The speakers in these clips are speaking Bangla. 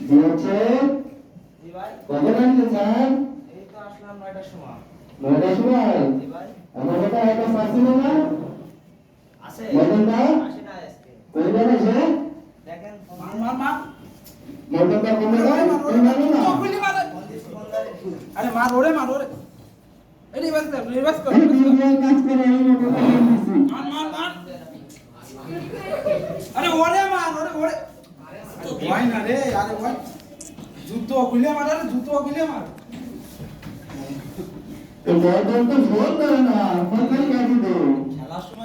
দিয়েছে কখন আসছেন এই তো আসলাম নয়টার সময়? নয়টার সময় জি ভাই একটা পাচ্ছিল না? আছে। মদনদা আসে না। আজকে সে দেখেন মদনদা কোন জায়গায় কোন জানো না? চকুলি মার। আরে মার ওরে মার ওরে। এই রিভার্স কর রিভার্স কর কাজ করে আমি মদনদা দিয়েছি মার মার মার। আরে ওরে মার ওরে ওরে। তো ভয় না রে আরে ভয়। জুতো খুলে মার আরে জুতো খুলে মার। তো ফোন করে না ফোন করে কাটি দো খেলার সময় এই দেখেন ডিস্টার্ব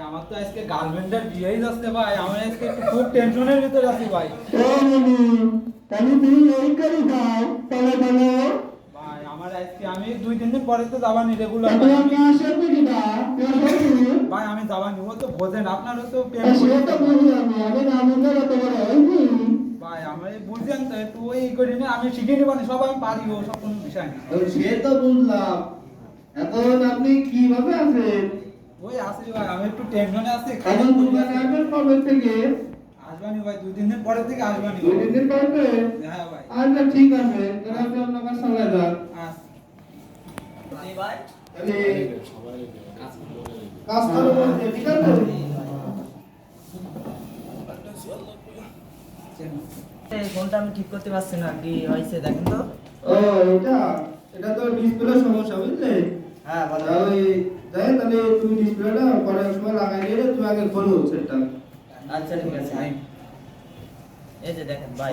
আমার তো আজকে গার্লফ্রেন্ডের বিয়েই ভাই, আমি ভাই। ভাই ভাই। বোঝেন, আপনারও ভাই, আমি বুঝছেন তো করি না, আমি শিখে নিবানি সব আমি পারি সব কোনো বিষয় না। সে তো বুঝলাম। এখন আপনি কীভাবে আছেন? ওই আসি ভাই আমি একটু টেনশনে আছি দোকানে আসবেন কবে থেকে? আসবানি ভাই দুই দিন পরে থেকে আসবানি। দুই তিন দিন পরে হ্যাঁ ভাই। আচ্ছা ঠিক আছে। তাহলে আপনি আপনার সঙ্গে যান। জি ভাই? তাহলে কাজ করো বলতে ঠিক আছে? ফোনটা আমি ঠিক করতে পারছি না কি হয়েছে দেখেন তো। ও এটা এটা তো ডিসপ্লে সমস্যা বুঝলে? হ্যাঁ বলো। ওই তাই তাহলে তুমি ডিসপ্লেটা পরে সময় লাগাই দিলে তুমি আগে খোলো সেটটা। আচ্ছা ঠিক আছে এই যে দেখেন ভাই।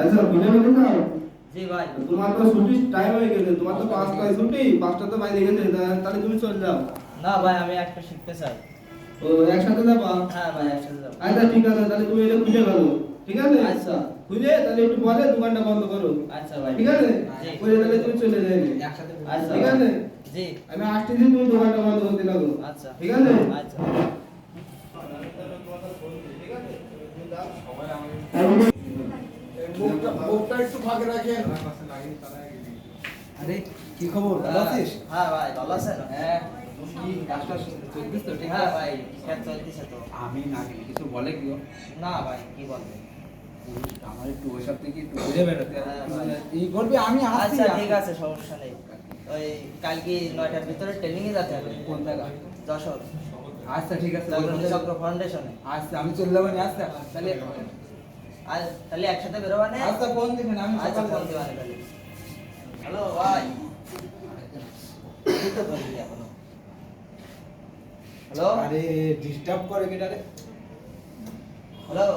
আচ্ছা বুঝে গেলে না? জি ভাই। তোমার তো ছুটি টাইম হয়ে গেছে তোমার তো পাঁচটায় ছুটি পাঁচটা তো বাইরে গেছে তাহলে তুমি চলে যাও। না ভাই আমি একটা শিখতে চাই। ও একসাথে যাবা? হ্যাঁ ভাই একসাথে যাব। আচ্ছা ঠিক আছে তাহলে তুমি এটা খুঁজে গেলো ঠিক আছে? আচ্ছা। খুঁজে তাহলে একটু বলে দোকানটা বন্ধ করো। আচ্ছা ভাই। ঠিক আছে? করে তাহলে তুমি চলে যাবে। একসাথে আচ্ছা। ঠিক আছে? জি। আমি আসতেছি তুমি দোকানটা বন্ধ করতে লাগো আচ্ছা। ঠিক আছে? আচ্ছা। আরে কি খবর? ভালো আছিস? হ্যাঁ ভাই ভালো আছেন? হ্যাঁ হ্যাঁ আমি না গেলে কিছু বলে কি না ভাই কি বলবে? আমার একটু ওই সব থেকে একটু ঘুরে বেড়াতে হ্যাঁ, ভাই। এই করবি আমি আসছি আচ্ছা ঠিক আছে সমস্যা নেই। ওই কালকে নয়টার ভিতরে ট্রেনিং এ যেতে হবে কোন জায়গা? যশোর। আচ্ছা ঠিক আছে চক্র ফাউন্ডেশনে আচ্ছা আমি চলে যাব নি, আচ্ছা তাহলে আর তাহলে একসাথে বেরোবানে আচ্ছা ফোন দিবেন আমি আচ্ছা তাহলে। হ্যালো ভাই। তো এখনও। হ্যালো? আরে ডিস্টার্ব করে রে। হ্যালো?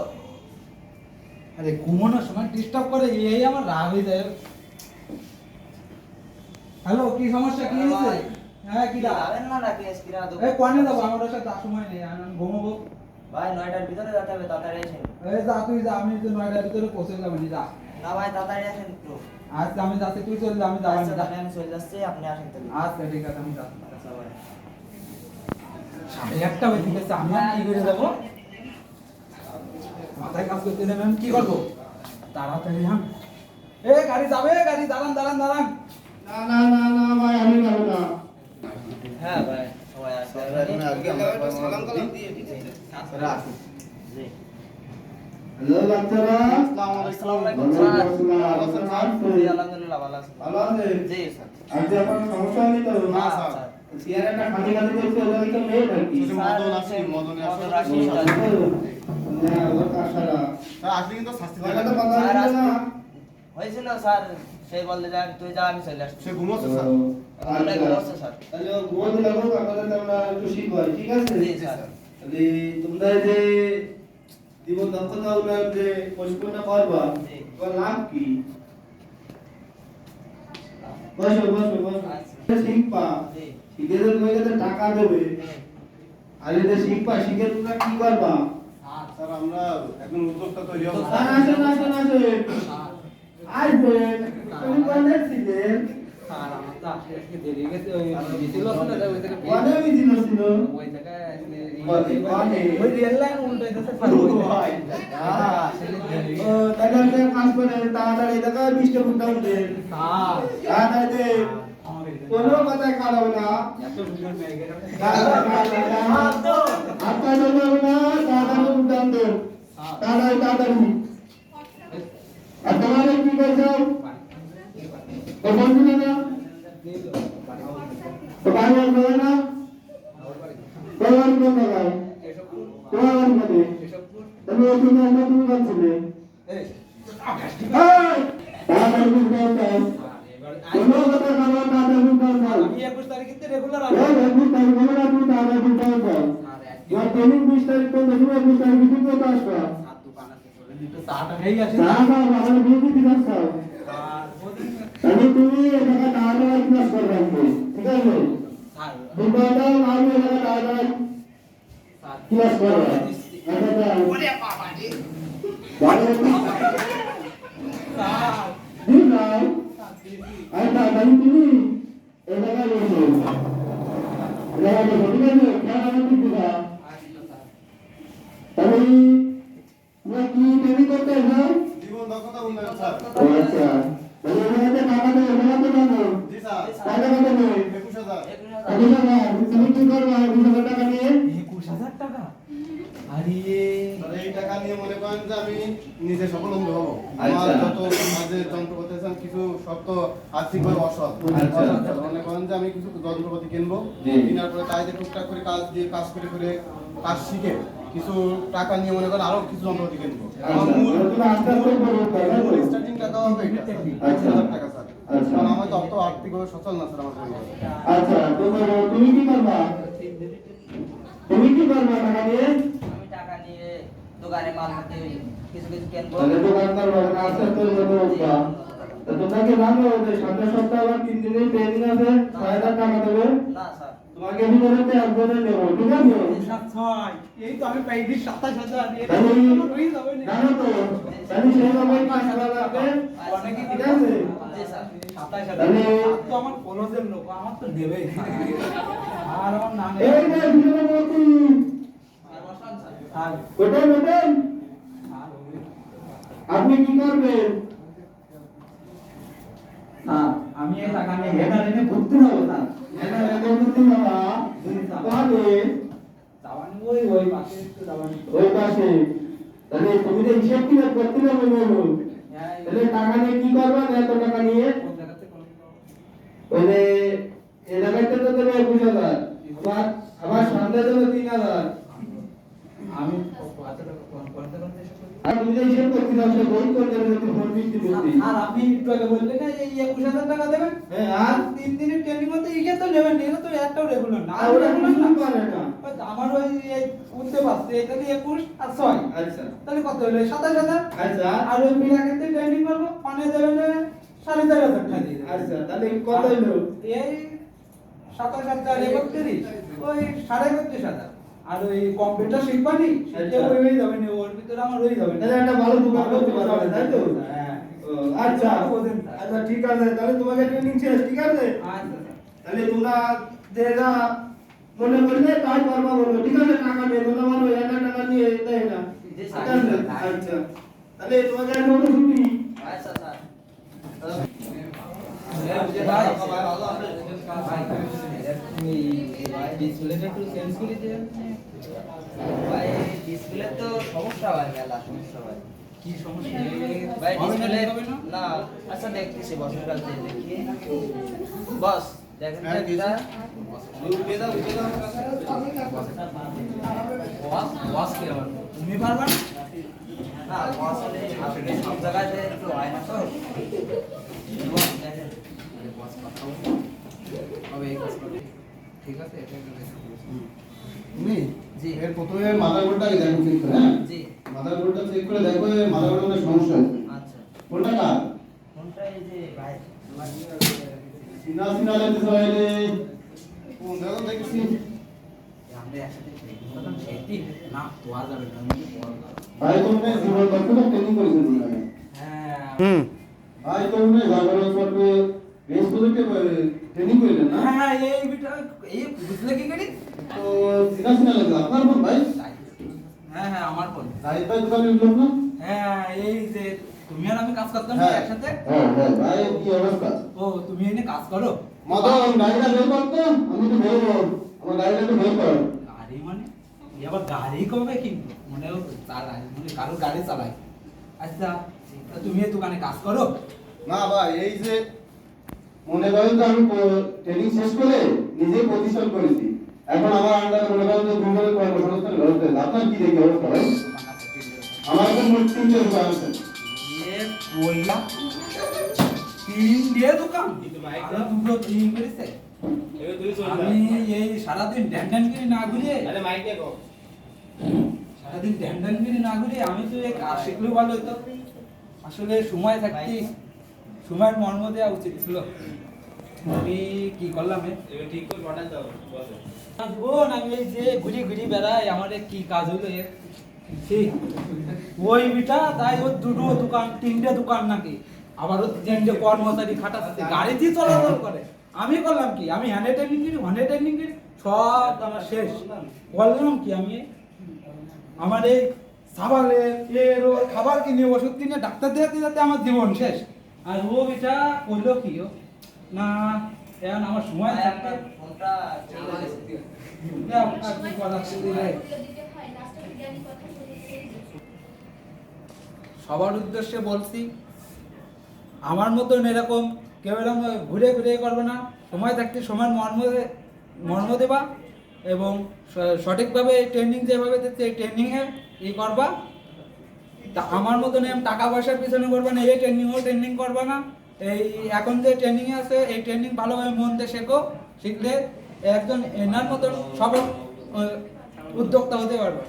আরে ঘুমানোর সময় ডিস্টার্ব করে এই আমার রাগ হয়ে যায়। হ্যালো কি সমস্যা? কি হয়েছে? হ্যাঁ কি যাবেন না নাকি? আজকে রাত এই কোনে যাব আমার সাথে তার সময় নেই আমি ঘুমাবো। ভাই নয়টার ভিতরে যেতে হবে তাড়াতাড়ি আসেন। এই যা তুই যা আমি তো নয়টার ভিতরে পৌঁছে যাব নি যা। না ভাই তাড়াতাড়ি আসেন একটু। আজকে আমি যাচ্ছি তুই চল আমি যাব আচ্ছা নি। তাহলে আমি চলে যাচ্ছি আপনি আসেন তাহলে। আচ্ছা ঠিক আছে আমি যাচ্ছি। আচ্ছা সাড়ে একটা হয়ে ঠিক আমি কি করে যাব? মাথায় কাজ করতে দেবেন কি করব? তাড়াতাড়ি হাম এ গাড়ি যাবে গাড়ি দাঁড়ান দাঁড়ান দাঁড়ান। না না না না ভাই আমি যাব না। হ্যাঁ ভাই সবাই আসবে। জি। হ্যালো বাচ্চারা আসসালামু আলাইকুম। ওয়ালাইকুম স্যার আসসালাম। জি। আলহামদুলিল্লাহ ভালো আছি। ভালো আছেন জি স্যার। আজকে আপনার সমস্যা হয়নি তো? না স্যার। চেয়ারটা খালি খালি দেখতে ওদের তো মেয়ে নাকি মদন আসি, মদনে আসি। মদন না ওর কাছাড়া স্যার আসলে কিন্তু শাস্তি দেবে। তো কথা হয়েছিল স্যার। সেই বললে যে তুই যা আমি চলে আসছি। সে ঘুমোচ্ছে স্যার। ওটাই ঘুমোচ্ছে স্যার। তাহলে ঘুমোতে লাগো আপনাদের আমরা একটু শিখব ঠিক আছে? জি স্যার। তাহলে তোমরা যে জীবন দক্ষতা উন্নয়ন যে প্রশিক্ষণটা করবা তোমার লাভ কি? বসো বসো বসো। আচ্ছা। শিখবা। শিখে তো তোমাকে টাকা দেবে। আর এটা শিখবা শিখে তোমরা কি করবা? স্যার। আমরা এখন উদ্যোক্তা তৈরি হব। আসেন আসেন আসেন। আসবেন। তুমি কোনে ছিলেন আর আমার তো আসলে আজকে দেরি গেছে ওই মিছিল আছে না ওই থেকে কোনে মিছিল ছিল ওই জায়গায় ওই রেল লাইন উল্টো হইতেছে ভাই ও তাহলে একটা কাজ করে তাড়াতাড়ি দেখা বিশটা ফুটটা উঠে তাড়াতাড়ি কোনো কথা খারাপ না আপনার জন্য না তাড়াতাড়ি উঠান দে তাড়াতাড়ি তাড়াতাড়ি আর তোমার কি করছ ও বন্ধু না তো আর বলে না তোমার কোন জায়গায় তোমার কোথায় তুমি ওখানে আমরা তুমি যাচ্ছিলে এই আমি একুশ তারিখে রেগুলার এই একুশ তারিখ হলে আপনি তাড়াতাড়ি উঠান দাও তোমার ট্রেনিং বিশ তারিখ তো দেখুন একুশ তারিখ কি করতে আসবা চাটা খেয়ে গেছে না না আমার বিয়ে দিতে খাও তাহলে তুমি এটাকে তাড়াতাড়ি ক্লাস করবে ঠিক আছে দুটোটা আমি এটাকে তাড়াতাড়ি ক্লাস করবে আচ্ছা ওরে বাবা জি দিদাও আই তাড়াতাড়ি তুমি এটাকে বলছো এটাকে বলছো ঠিক আছে খেয়াল রাখতে দিবা তাহলে তোমরা কি ট্রেনিং করতে যাও জীবন দক্ষতা উন্নয়ন স্যার ও আচ্ছা যে নিজে স্বাবলম্বী হব আমার। যত যন্ত্রপাতি আছে কিছু সব তো আর্থিকভাবে অসৎ। মনে করেন যে আমি কিছু যন্ত্রপাতি কিনবো। কেনার পরে তাই দিয়ে টুকটাক করে কাজ দিয়ে কাজ করে করে কাজ শিখে কিছু টাকা নিয়ে মনে করেন আরও কিছু যন্ত্রপাতি কিনবো আচ্ছা। স্টার্টিং টাকা হবে এটা স্যার। আচ্ছা। হাজার টাকা স্যার। আচ্ছা। কারণ আমার তো অত আর্থিকভাবে সচল না স্যার আমার আচ্ছা তুমি তুমি কি করবা? তুমি কি করবা টাকা নিয়ে টাকা নিয়ে দোকানে মাল হাতে কিছু কিছু কিনবো। তাহলে দোকানদার জানো যে সামনের সপ্তাহে আবার তিন দিনের ট্রেনিং আছে? ছয় হাজার টাকা দেবে? না স্যার। তোমাকে নেব ঠিক আছে? এই তো আমি সাতাশ হাজার। জানো তো তাহলে লাগবে ঠিক আছে? আপনি কি করবেন? আমি এই টাকা নিয়ে হেডার এনে ঘুরতে যাব স্যার। এটা রেকর্ড বাবা তাহলে যাবানি ওই ওই পাশে একটু যাবানি ওই পাশে। তাহলে তুমি তো হিসাব কিনা করতে পারবে বলো তাহলে টাকা নিয়ে কি করবা? এত টাকা নিয়ে? ওই যে এলাকাতে তো দেবে একুশ হাজার আবার সামনে দেবে তিন হাজার আমি কত টাকা কোন করতে করতে এসে করি। আর তুমি যে হিসাব করতে যাও সে বই করে দেবে তুমি ফোন বিক্রি করতে আর আপনি একটু আগে বললেন না এই একুশ টাকা দেবেন? হ্যাঁ আর? তিন দিনের ট্রেনিং মধ্যে তো নেবেন এটা তো একটাও রেগুলার না। আর ওরা কিছু করে না। আমার ওই উঠতে পারছে এটা দিয়ে আর আচ্ছা। তাহলে কত হলো? সাতাশ হাজার? আচ্ছা। আর ওই ট্রেনিং করব পানি দেবেন চার হাজার টাকা দিয়ে আচ্ছা তাহলে কত হলো? এই সাতাশ হাজার একত্রিশ ওই সাড়ে একত্রিশ হাজার। আর ওই কম্পিউটার শিখবানি আচ্ছা। ওই হয়ে যাবে না ওর ভিতরে আমার হয়ে যাবে তাহলে একটা ভালো দোকান করতে পারবে তাই তো? হ্যাঁ। আচ্ছা। আচ্ছা ঠিক আছে তাহলে তোমাকে ট্রেনিং শেষ ঠিক আছে? আচ্ছা তাহলে তোমরা যেটা মনে করলে তাই করবা বলব ঠিক আছে? টাকা নিয়ে তোমরা বলো এক হাজার টাকা নিয়ে দেয় না। আছে আচ্ছা তাহলে তোমাকে এক নম্বর ছুটি আচ্ছা স্যার। ভাই, ভাই, তুমি ডিসপ্লেটা একটু চেঞ্জ করে দিও। ভাই ডিসপ্লে তো সমস্যা হয় মেলা সমস্যা হয়। কি সমস্যা? ভাই না, ডিসপ্লে না? না আচ্ছা দেখতেছি বছর কাল থেকে দেখি। বস দেখেন তো হ্যাঁ, তুমি পারবা না? না বস আসলে সব জায়গায় একটু হয় না তো। বস দেখেন। হবে এই কাজ করবে। ঠিক আছে? এটা একটা দেখো। তুমি জি। এর প্রথমে মাদারবোর্ডটা আগে দেখো কিন্তু হ্যাঁ? জি। মাদার বোর্ডটা চেক করে দেখো এই মাদার বোর্ডের সমস্যা আছে। আচ্ছা। কোনটা কার? কোনটা এই যে ভাই? সিনা সিনা লাগতেছে বাইরে কোন দেখো দেখছি। আমরা একসাথে ট্রেনিং সেটি না তোয়া যাবে না। আমি বললাম ভাই তুমি জীবন দক্ষতা ট্রেনিং করেছেন হ্যাঁ। হুম। ভাই তুমি জাগরণ করবে বেশ প্রজেক্টে ট্রেনিং করলেন না? হ্যাঁ এই বিটা এই বুঝলে কি করি? তো সিনা সিনা লাগছে আপনার বোন ভাই? হ্যাঁ হ্যাঁ আমার বোন রাইত ভাই দোকানের লোক না? হ্যাঁ এই যে তুমি আর আমি কাজ করতাম হ্যাঁ একসাথে? হ্যাঁ হ্যাঁ ভাই কি অবস্থা? ও তুমি এনে কাজ করো? মদন গাড়িটা বের করতো আমি তো বের আমার গাড়িটা একটু বের কর। গাড়ি মানে? কবে কিনবো? মনে চালাই মানে কারও গাড়ি চালাই। আচ্ছা তুমি দোকানে কাজ করো? না ভাই এই যে মনে করেন তো আমি ট্রেনিং শেষ করে নিজেই প্রতিষ্ঠান করেছি। এখন আমার আন্ডারে মনে করেন যে দুজনের কর্মসংস্থান ব্যবস্থা। আপনার কি দেখি অবস্থা ভাই? আমার তো মোট তিনটে দোকান আছে। তিন দিয়ে দোকান। আরও দুটো তিন করেছে। আমি এই সারাদিন ড্যান ড্যান করে না ঘুরিয়ে সারাদিন ড্যান ড্যান করে না ঘুরিয়ে আমি তো এই কাজ ভালো হতো। আসলে সময় থাকতে সময়ের মর্ম দেওয়া উচিত ছিল আমি কি করলাম? বোন আমি এই যে ঘুরি ঘুরি বেড়াই আমার কি কাজ হলো এর? ঠিক ওই বিটা তাই ওর দুটো দোকান তিনটে দোকান নাকি? আবার ও তিনটে কর্মচারী খাটাচ্ছে গাড়ি দিয়ে চলাচল করে। আমি করলাম কি? আমি হ্যান্ডে ট্রেনিং করি হ্যান্ডে ট্রেনিং করি সব আমার শেষ। করলাম কি আমি? আমার এই সাবালের এর ওর খাবার কিনে ওষুধ কিনে ডাক্তার দেখাতে যাতে আমার জীবন শেষ। আর ও এটা করল কি ও? না এখন আমার সময় থাকতে করার আছে? দিলে? সবার উদ্দেশ্যে বলছি আমার মতন এরকম কেউ এরকম ঘুরে ঘুরে করবে না। সময় থাকতে সময় মর্ম দে- মর্ম দেবা এবং সঠিকভাবে ট্রেনিং যেভাবে দিচ্ছে এই ট্রেনিংয়ে ই করবা। তা আমার মতন এরকম টাকা পয়সার পিছনে করবে না, এই ট্রেনিং ও ট্রেনিং করবে না। এই এখন যে ট্রেনিং আছে, এই ট্রেনিং ভালোভাবে মন দিয়ে শেখো, শিখলে একজন এনার মতন সব উদ্যোক্তা হতে পারবে।